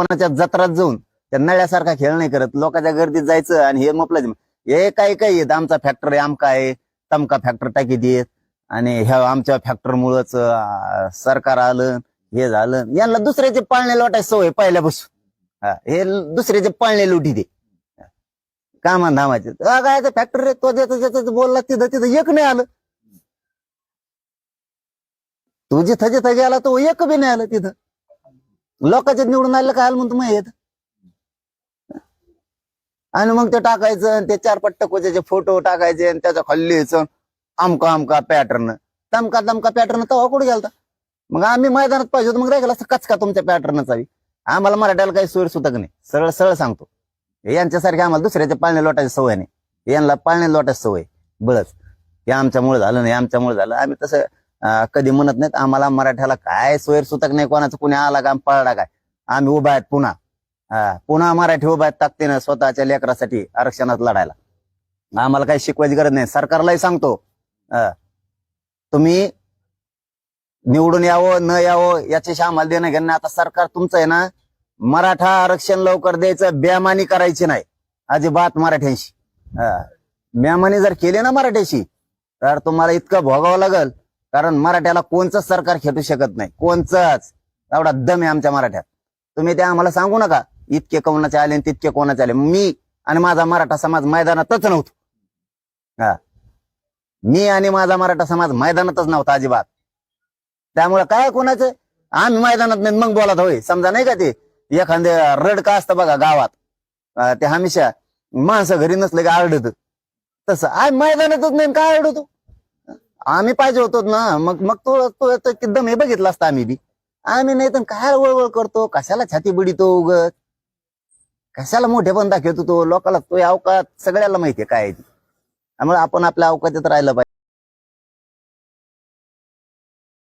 कोणाच्या जत्रात जाऊन त्या नळ्यासारखा खेळ नाही करत. लोकांच्या गर्दीत जायचं आणि हे म्हटलं हे काय काय येत आमचा फॅक्टर आमका आहे. तमका फॅक्टर टाकी देत. आणि ह्या आमच्या फॅक्टरमुळंच सरकार आलं हे झालं. यांना दुसऱ्याचे पाळणे लोटायची सवय पहिल्यापासून. हे दुसऱ्याचे पाळणे लुटी दे. कामा धामाचे काय फॅक्टर तो ज्याचं बोलला तिथं तिथं एक नाही आलं. तू जिथं जिथं गेला तो एक बी नाही आलं तिथं. लोकांच्या निवडून आलं काय म्हणतो मग येत? आणि मग ते टाकायचं आणि ते चार पट्ट कोच्याचे फोटो टाकायचे आणि त्याच्याखाली लिहायचं आमका आमका पॅटर्न तमका तमका पॅटर्न तवा कुठे गेलता? मग आम्ही मैदानात पाहिजे होतो मग राहिला असं कचका तुमच्या पॅटर्नचा बी. आम्हाला मराठ्याला काही सोय सुतक नाही. सरळ सरळ सांगतो. यांच्यासारखे आम्हाला दुसऱ्याच्या पाळणे लोटायची सवय नाही. यांना पाळणे लोटायची सवय. बळच. हे आमच्यामुळे झालं नाही आमच्यामुळे झालं. आम्ही तसं कधी म्हणत नाहीत आम्हाला मराठ्याला काय सोयर सुतक नाही कोणाचं कुणी आला का पळला काय? आम्ही उभा आहेत पुन्हा. हा, पुन्हा मराठी उभा आहेत ताकदीनं स्वतःच्या लेकरासाठी आरक्षणात लढायला. आम्हाला काही शिकवायची गरज नाही. सरकारलाही सांगतो तुम्ही निवडून यावं न यावं याच्याशी आम्हाला देणं घेणं आता सरकार तुमचं आहे ना मराठा आरक्षण लवकर द्यायचं बेमानी करायची नाही. अजिबात मराठ्यांशी. हा. बेमानी जर केली ना मराठ्याशी तर तुम्हाला इतकं भोगावं लागल. कारण मराठ्याला कोणचंच सरकार खेटू शकत नाही. कोणचंच. एवढा दम आहे आमच्या मराठ्यात. तुम्ही ते आम्हाला सांगू नका. इतके कोणाचे आले आणि तितके कोणाचे आले. मी आणि माझा मराठा समाज मैदानातच नव्हतो. हा. मी आणि माझा मराठा समाज मैदानातच नव्हता अजिबात. त्यामुळे काय कोणाचं? आम्ही मैदानात नाही मग बोलत होय. समजा नाही का ते? एखादे रड का असतं बघा गावात. ते हमेशा माणसं घरी नसले की आरडत. तसं आम्ही मैदानातच नाही काय आरडतो? आम्ही पाहिजे होतो ना मग मग तो तो एकदम हे बघितलं असतं आम्ही बी. आम्ही नाही तर काय वळवळ करतो? कशाला छाती बुडीतो उगत? कशाला मोठे पण दाखवतो तो? लोकाला तो अवकात सगळ्याला माहितीये काय आहे त्यामुळे आपण आपल्या अवकाशात राहिलं पाहिजे.